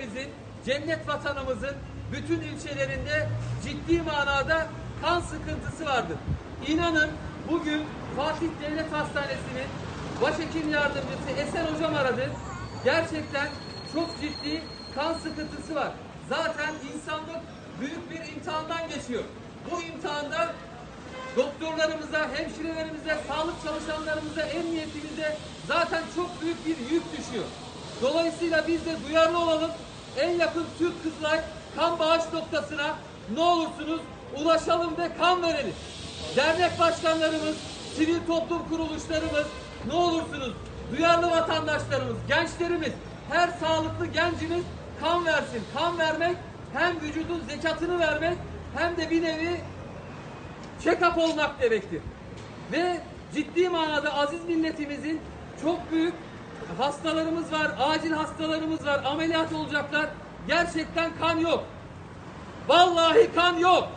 ülkemizin, cennet vatanımızın bütün ilçelerinde ciddi manada kan sıkıntısı vardır. İnanın bugün Fatih Devlet Hastanesi'nin başhekim yardımcısı Esen Hocam aradı. Gerçekten çok ciddi kan sıkıntısı var. Zaten insanlık büyük bir imtihandan geçiyor. Bu imtihanda doktorlarımıza, hemşirelerimize, sağlık çalışanlarımıza, emniyetimize zaten çok büyük bir yük düşüyor. Dolayısıyla biz de duyarlı olalım. En yakın Türk Kızılay kan bağış noktasına ne olursunuz ulaşalım ve kan verelim. Dernek başkanlarımız, sivil toplum kuruluşlarımız ne olursunuz duyarlı vatandaşlarımız, gençlerimiz, her sağlıklı gencimiz kan versin. Kan vermek hem vücudun zekatını vermek hem de bir nevi check-up olmak demektir. Ve ciddi manada aziz milletimizin çok büyük hastalarımız var, acil hastalarımız var, ameliyat olacaklar. Gerçekten kan yok. Vallahi kan yok.